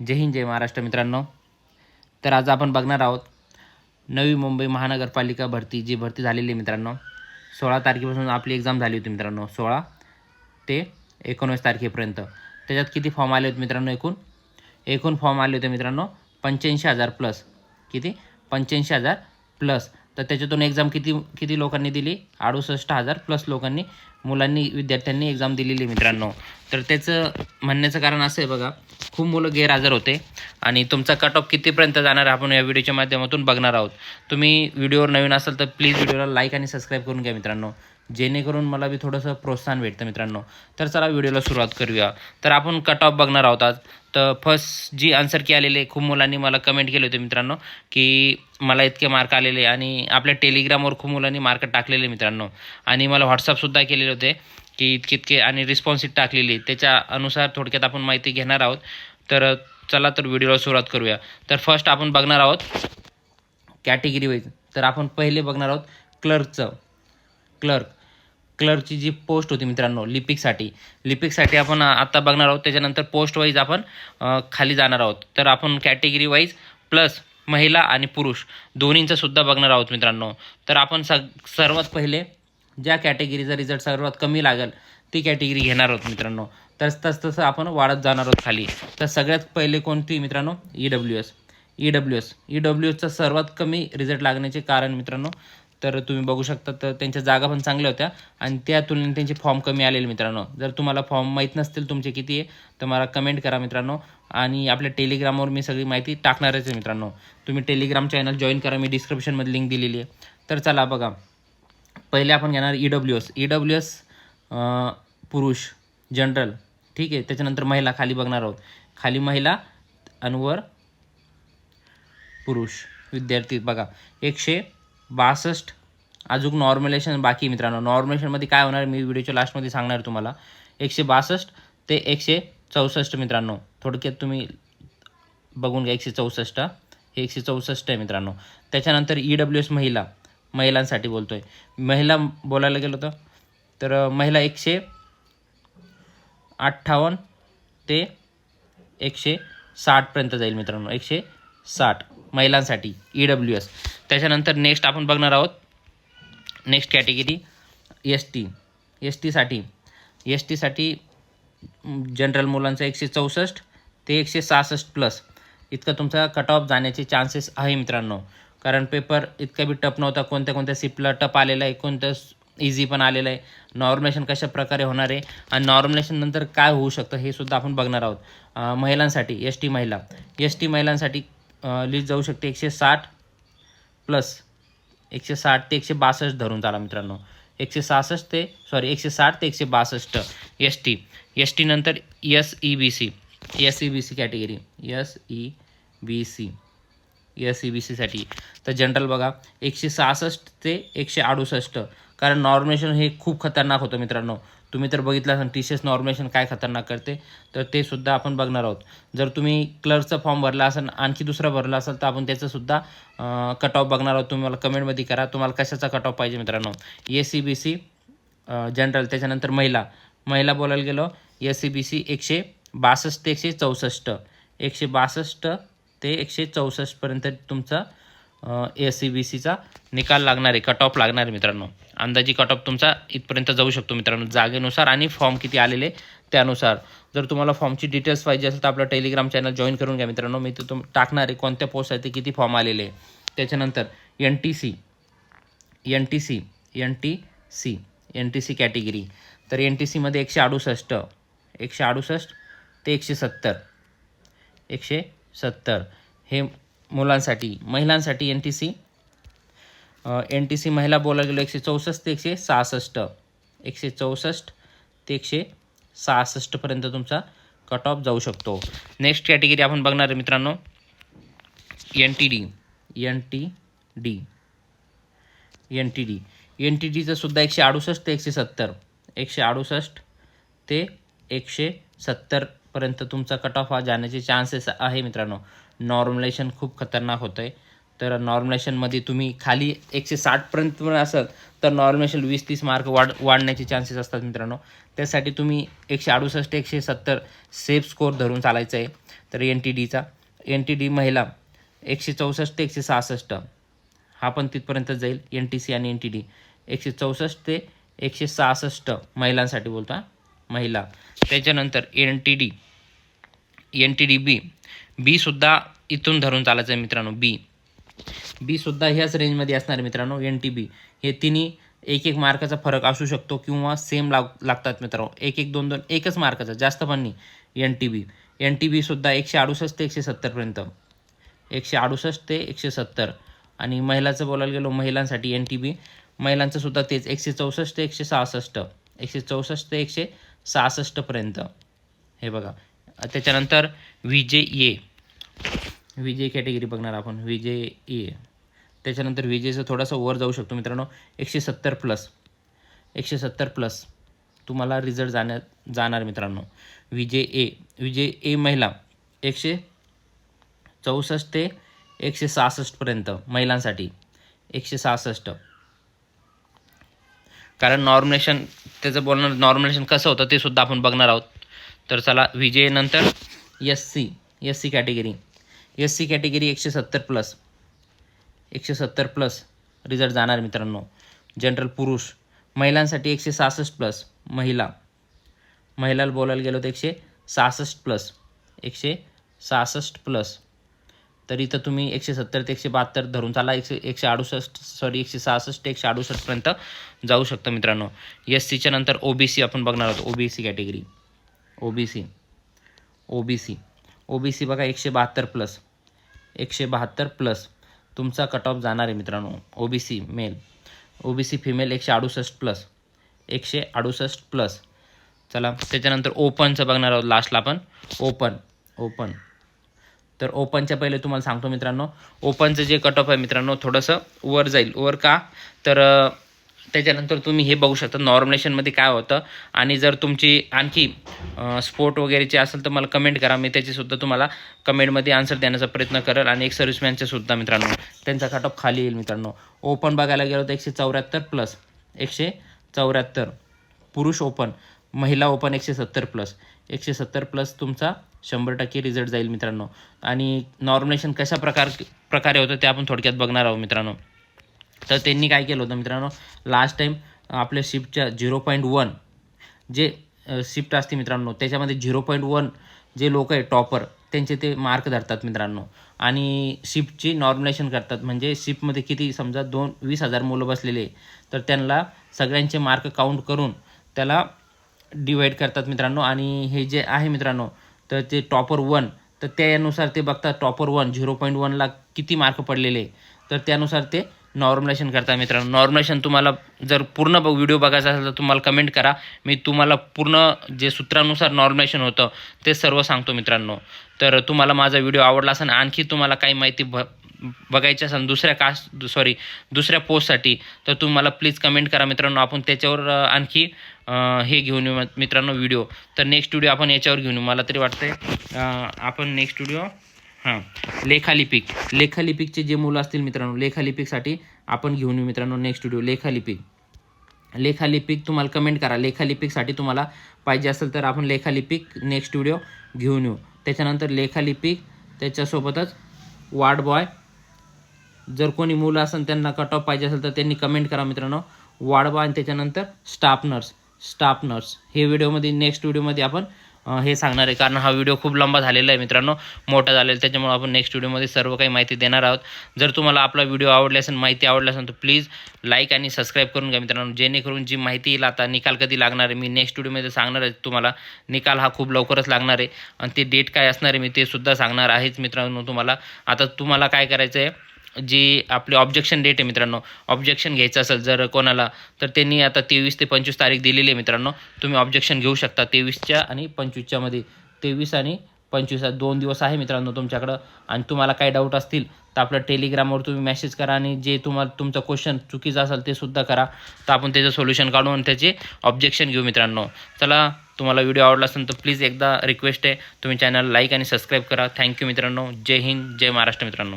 जय हिंद जय महाराष्ट्र मित्रांनो. तर आज आपण बघणार आहोत नवी मुंबई महानगरपालिका भरती जी भरती झालेली आहे मित्रांनो. सोळा तारखेपासून आपली एक्झाम झाली होती मित्रांनो. सोळा ते एकोणवीस तारखेपर्यंत. त्याच्यात किती फॉर्म आले होते मित्रांनो एकूण? एकूण फॉर्म आले होते मित्रांनो पंच्याऐंशी हजार प्लस किती? पंच्याऐंशी हजार प्लस तर त्याच्यातून एक्झाम किती किती लोकांनी दिली? अडुसष्ट हजार प्लस लोकांनी मुलांनी विद्यार्थ्यांनी एक्झाम दिलेली आहे मित्रांनो. तर त्याचं म्हणण्याचं कारण असं आहे बघा खूप मुलं गैरहजर होते आणि तुमचा कट ऑफ कितीपर्यंत जाणार आपण या व्हिडिओच्या माध्यमातून बघणार आहोत. तुम्ही व्हिडिओवर नवीन असाल तर प्लीज व्हिडिओला लाईक आणि सबस्क्राईब करून घ्या मित्रांनो. जेणेकरून मला बी थोडंसं प्रोत्साहन भेटतं मित्रांनो. तर चला व्हिडिओला सुरुवात करूया. तर आपण कट ऑफ बघणार आहोत आज. तर फर्स्ट जी आन्सर की आलेले खूप मुलांनी मला कमेंट केले होते मित्रांनो की मला इतके मार्क आलेले आणि आपल्या टेलिग्रामवर खूप मुलांनी मार्क टाकलेले मित्रांनो. आणि मला व्हॉट्सअपसुद्धा केलेले होते की इतके इतके आणि रिस्पॉन्सिट टाकलेली त्याच्या अनुसार थोडक्यात आपण माहिती घेणार आहोत. तर चला तर व्हिडिओला सुरुवात करूया. तर फर्स्ट आपण बघणार आहोत कॅटेगरी वाईज तर आपण पहिले बघणार आहोत क्लर्कचं क्लर्क क्लर्कची जी पोस्ट होती मित्रांनो लिपिकसाठी. लिपिकसाठी आपण आत्ता बघणार आहोत त्याच्यानंतर पोस्ट वाईज आपण खाली जाणार आहोत. तर आपण कॅटेगरी वाईज प्लस महिला आणि पुरुष दोन्हींचं सुद्धा बघणार आहोत मित्रांनो. तर आपण सग सर्वात पहिले ज्या कॅटेगरीचा रिझल्ट सर्वात कमी लागेल ती कॅटेगरी घेणार आहोत मित्रांनो. तर तस तसं आपण वाढत जाणार आहोत खाली. तर सगळ्यात पहिले कोणती मित्रांनो? E W S E W S E W एसचा सर्वात कमी रिझल्ट लागण्याचे कारण मित्रांनो तर तुम्ही बघू शकता तर त्यांच्या जागा पण चांगल्या होत्या. आणि त्या तुलनेत त्यांचे फॉर्म कमी आलेले मित्रांनो. जर तुम्हाला फॉर्म माहीत नसतील तुमचे किती आहे तर मला कमेंट करा मित्रांनो. आणि आपल्या टेलिग्रामवर मी सगळी माहिती टाकणारच आहे मित्रांनो. तुम्ही टेलिग्राम चॅनल जॉईन करा मी डिस्क्रिप्शनमध्ये लिंक दिलेली आहे. तर चला बघा. पहिले आपण घेणार E W S E W S पुरुष जनरल ठीक आहे त्याच्यानंतर महिला खाली बघणार आहोत. खाली महिला आणि वर पुरुष. विद्यार्थी बघा. एकशे बासष्ट. अजून नॉर्मलेशन बाकी मित्रांनो. नॉर्मलेशनमध्ये काय होणार मी व्हिडिओच्या लास्टमध्ये सांगणार तुम्हाला. एकशे बासष्ट ते एकशे चौसष्ट मित्रांनो. थोडक्यात तुम्ही बघून घ्या एकशे चौसष्ट. हे एकशे चौसष्ट आहे मित्रांनो. त्याच्यानंतर ई डब्ल्यू एस महिला. महिलांसाठी बोलतो आहे महिला बोलायला गेलो तर? तर महिला एकशे अठ्ठावन्न ते एकशे साठपर्यंत जाईल मित्रांनो. एकशे साठ महिलांसाठी ई डब्ल्यू एस त्याच्यानंतर नेक्स्ट आपण बघणार आहोत next category S T S टीसाठी एस टीसाठी जनरल मुलांचं एकशे चौसष्ट ते एकशे सहासष्ट प्लस इतकं तुमचा कट ऑफ जाण्याचे चान्सेस आहे मित्रांनो. कारण पेपर इतका बी टप नव्हता कोणत्या कोणत्या सिपला टप आलेला आहे कोणत्या इझी पण आलेलं आहे. नॉर्मलेशन कशा प्रकारे होणार आहे आणि नॉर्मलेशन नंतर काय होऊ शकतं हे सुद्धा आपण बघणार आहोत. महिलांसाठी एस टी महिला. एस टी महिलांसाठी लिस्ट जाऊ शकते एकशे साठ प्लस एकशे साठ ते एकशे बासष्ट धरून चाला मित्रांनो. एकशे सहासष्ट ते सॉरी एकशे साठ ते एकशे बासष्ट. एस टी एस टी नंतर S E B C S E B C category S E B C S E B सीसाठी तर जनरल बघा एकशे सहासष्ट ते एकशे अडुसष्ट. कारण नॉर्मेशन हे खूप खतरनाक होतं मित्रांनो. तुम्ही तर बघितलं असेल टी सी एस नॉर्मेशन काय खतरनाक करते तर ते सुद्धा आपण बघणार आहोत. जर तुम्ही क्लर्कचा फॉर्म भरला असेल आणखी दुसरा भरला असेल तर आपण त्याचंसुद्धा कट ऑफ बघणार आहोत. तुम्ही मला कमेंटमध्ये करा तुम्हाला कशाचा कट ऑफ पाहिजे मित्रांनो. A C B C general त्याच्यानंतर महिला. महिला बोलायला गेलो एस सी बी सी एकशे बासष्ट ते एकशे चौसष्ट. एकशे बासष्ट ते एकशे चौसष्टपर्यंत तुमचं ए सी बी सीचा निकाल लागणार आहे कट ऑफ लागणार आहे मित्रांनो. अंदाजी कट ऑफ तुमचा इथपर्यंत जाऊ शकतो मित्रांनो. जागेनुसार आणि फॉर्म किती आलेले त्यानुसार. जर तुम्हाला फॉर्मची डिटेल्स पाहिजे असेल तर आपलं टेलिग्राम चॅनल जॉईन करून घ्या मित्रांनो. मी तुम टाकणार आहे कोणत्या पोस्ट आहे ते किती फॉर्म आलेले आहे. त्याच्यानंतर N T C N T C N T C N T C category तर एन टी सीमध्ये एकशे अडुसष्ट एकशे अडुसष्ट ते एकशे सत्तर. एकशे सत्तर. हे मुलांसाठी महिलांसाठी N T C N T C महिला बोलायला गेलो एकशे चौसष्ट ते एकशे सहासष्ट. एकशे चौसष्ट ते एकशे सहासष्टपर्यंत तुमचा कट ऑफ जाऊ शकतो. नेक्स्ट कॅटेगरी आपण बघणार आहे मित्रांनो. N T D N T D N T D N T डीचं सुद्धा एकशे अडुसष्ट ते एकशे सत्तर. एकशे अडुसष्ट ते एकशे सत्तरपर्यंत तुमचा कट ऑफ हा जाण्याचे चान्सेस आहे मित्रांनो. नॉर्मलेशन खूप खतरनाक होतं आहे तर नॉर्मलेशनमध्ये तुम्ही खाली एकशे साठपर्यंत पण असाल तर नॉर्मलेशन वीस तीस मार्क वाढ वाढण्याचे चान्सेस असतात मित्रांनो. त्यासाठी तुम्ही एकशे अडुसष्ट एकशे सत्तर सेफ स्कोर धरून चालायचं आहे तर एन टी डीचा. एन टी डी महिला एकशे चौसष्ट एकशे सहासष्ट. हा पण तिथपर्यंत जाईल एन टी सी आणि एन टी डी. एकशे चौसष्ट ते एकशे सहासष्ट महिलांसाठी बोलतो हा. महिला. त्याच्यानंतर N T D. N T D B. बीसुद्धा इथून धरून चालायचं आहे मित्रांनो बी. बीसुद्धा ह्याच रेंजमध्ये असणार आहे मित्रांनो एन टी बी हे तिन्ही एक एक मार्काचा फरक असू शकतो किंवा सेम लाग लागतात मित्रांनो. एक एक दोन दोन एकच मार्काचा जास्त पण नाही N T B N T बीसुद्धा एकशे अडुसष्ट ते एकशे सत्तरपर्यंत एकशे अडुसष्ट ते एकशे सत्तर. आणि महिलाचं बोलायला गेलो महिलांसाठी एन टी बी महिलांचं सुद्धा तेच एकशे चौसष्ट ते एकशे सहासष्ट. एकशे चौसष्ट ते एकशे सहासष्टपर्यंत हे बघा. त्याच्यानंतर व्ही जे ए. विजय कॅटेगरी बघणार आपण. विजय ए त्याच्यानंतर विजेचं थोडंसं वर जाऊ शकतो मित्रांनो. एकशे सत्तर प्लस एकशे सत्तर प्लस तुम्हाला रिझल्ट जाण्यात जाणार मित्रांनो. विजय ए विजय ए महिला. एकशे चौसष्ट ते एकशे सहासष्टपर्यंत महिलांसाठी. एकशे सहासष्ट. कारण नॉर्मिनेशन त्याचं बोलणं नॉर्मिनेशन कसं होतं ते सुद्धा आपण बघणार आहोत. तर चला विजय नंतर S C S C category S C category एकशे सत्तर प्लस एकशे सत्तर प्लस रिझल्ट जाणार मित्रांनो. जनरल पुरुष महिलांसाठी एकशे सहासष्ट प्लस महिला महिलाला बोलायला गेलो तर एकशे सहासष्ट प्लस एकशे सहासष्ट प्लस तर इथं तुम्ही एकशे सत्तर ते एकशे बहात्तर धरून चाला. एकशे एकशे अडुसष्ट सॉरी एकशे सहासष्ट ते एकशे अडुसष्टपर्यंत जाऊ शकतं मित्रांनो. एस सीच्या नंतर ओ बी सी आपण बघणार आहोत. O B C category O B C O B C O B C बघा एकशे बहात्तर प्लस एकशे बहात्तर प्लस तुमचा कट ऑफ जाणार आहे मित्रांनो. O B C male O B C female एकशे अडुसष्ट प्लस एकशे अडुसष्ट प्लस चला त्याच्यानंतर ओपनचं बघणार आहोत लास्टला आपण. ओपन ओपन तर ओपनच्या पहिले तुम्हाला सांगतो मित्रांनो. ओपनचं जे कट ऑफ आहे मित्रांनो थोडंसं वर जाईल. वर का? तर त्याच्यानंतर तुम्ही हे बघू शकता. नॉर्मलेशनमध्ये काय होतं? आणि जर तुमची आणखी स्पोर्ट वगैरेचे असेल तर मला कमेंट करा. मी त्याचीसुद्धा तुम्हाला कमेंटमध्ये आन्सर देण्याचा प्रयत्न करेल. आणि एक सर्व्हिसमॅनचे सुद्धा मित्रांनो. त्यांचा कट ऑफ खाली येईल मित्रांनो. ओपन बघायला गेलो तर एकशे चौऱ्याहत्तर प्लस एकशे चौऱ्याहत्तर. पुरुष ओपन महिला ओपन एकशे सत्तर प्लस एकशे सत्तर प्लस तुमचा शंभर टक्के रिझल्ट जाईल मित्रांनो. आणि नॉर्मलेशन कशा प्रकार प्रकारे होतं ते आपण थोडक्यात बघणार आहोत मित्रांनो. तर त्यांनी काय केलं होतं मित्रांनो? लास्ट टाईम आपल्या शिफ्टच्या झिरो पॉईंट वन जे शिफ्ट असते मित्रांनो त्याच्यामध्ये झिरो पॉईंट वन जे लोक आहे टॉपर त्यांचे ते मार्क धरतात मित्रांनो. आणि शिफ्टची नॉर्मलेशन करतात. म्हणजे शिफ्टमध्ये किती समजा दोन वीस हजार मुलं बसलेले तर त्यांना सगळ्यांचे मार्क काउंट करून त्याला डिवाईड करतात मित्रांनो. आणि हे जे आहे मित्रांनो तर ते टॉपर वन तर त्यानुसार ते बघतात टॉपर वन झिरो पॉईंट वनला किती मार्क पडलेले तर त्यानुसार ते नॉर्मलेशन करता मित्रांनो. नॉर्मलेशन तुम्हाला जर पूर्ण व्हिडिओ बघायचा असेल तर तुम्हाला कमेंट करा. मी तुम्हाला पूर्ण जे सूत्रानुसार नॉर्मलेशन होतं ते सर्व सांगतो मित्रांनो. तर तुम्हाला माझा व्हिडिओ आवडला असेल आणखी तुम्हाला काही माहिती भ बघायची असेल दुसऱ्या कास्ट सॉरी दुसऱ्या पोस्टसाठी तर तुम्हाला प्लीज कमेंट करा मित्रांनो. आपण त्याच्यावर आणखी हे घेऊन येऊ मित्रांनो व्हिडिओ. तर नेक्स्ट व्हिडिओ आपण याच्यावर घेऊन येऊ. मला तरी वाटतंय आपण नेक्स्ट व्हिडिओ हां. लेखालिपिक. लेखालिपिकचे जे मुलं असतील मित्रांनो लेखालिपिकसाठी आपण घेऊन येऊ मित्रांनो नेक्स्ट व्हिडिओ लेखालिपिक. लेखालिपिक तुम्हाला कमेंट करा. लेखालिपिकसाठी तुम्हाला पाहिजे असेल तर आपण लेखालिपिक नेक्स्ट व्हिडिओ घेऊन येऊ. त्याच्यानंतर लेखालिपिक त्याच्यासोबतच वार्ड बॉय. जर कोणी मुलं असेल त्यांना कट ऑफ पाहिजे असेल तर त्यांनी कमेंट करा मित्रांनो. वार्ड बॉय आणि त्याच्यानंतर स्टाफ नर्स स्टाफ नर्स हे व्हिडिओमध्ये नेक्स्ट व्हिडिओमध्ये आपण हे सांगणार आहे. कारण हा व्हिडिओ खूप लंबा झालेला आहे मित्रांनो. मोठा झालेला आहे. त्याच्यामुळे आपण नेक्स्ट व्हिडिओमध्ये सर्व काही माहिती देणार आहोत. जर तुम्हाला आपला व्हिडिओ आवडला असेल माहिती आवडली असेल तर प्लीज लाईक आणि सबस्क्राईब करून घ्या मित्रांनो. जेणेकरून जी माहिती येईल आता निकाल कधी लागणार आहे मी नेक्स्ट व्हिडिओमध्ये सांगणार आहे तुम्हाला. निकाल हा खूप लवकरच लागणार आहे. आणि ते डेट काय असणार आहे मी ते सुद्धा सांगणार आहेच मित्रांनो तुम्हाला. आता तुम्हाला काय करायचं आहे जी आपली ऑब्जेक्शन डेट आहे मित्रांनो ऑब्जेक्शन घ्यायचं असेल जर कोणाला तर त्यांनी आता तेवीस ते पंचवीस तारीख दिलेली आहे मित्रांनो. तुम्ही ऑब्जेक्शन घेऊ शकता तेवीसच्या आणि पंचवीसच्यामध्ये तेवीस आणि पंचवीस दोन दिवस आहे मित्रांनो तुमच्याकडं. आणि तुम्हाला काही डाऊट असतील तर आपलं टेलिग्रामवर तुम्ही मेसेज करा आणि जे तुम्हाला तुमचं क्वेश्चन चुकीचं असेल ते सुद्धा करा. तर आपण त्याचं सोल्युशन काढून त्याचे ऑब्जेक्शन घेऊ मित्रांनो. चला तुम्हाला व्हिडिओ आवडला असेल तर प्लीज एकदा रिक्वेस्ट आहे. तुम्ही चॅनल लाईक आणि सबस्क्राईब करा. थँक्यू मित्रांनो. जय हिंद जय महाराष्ट्र मित्रांनो.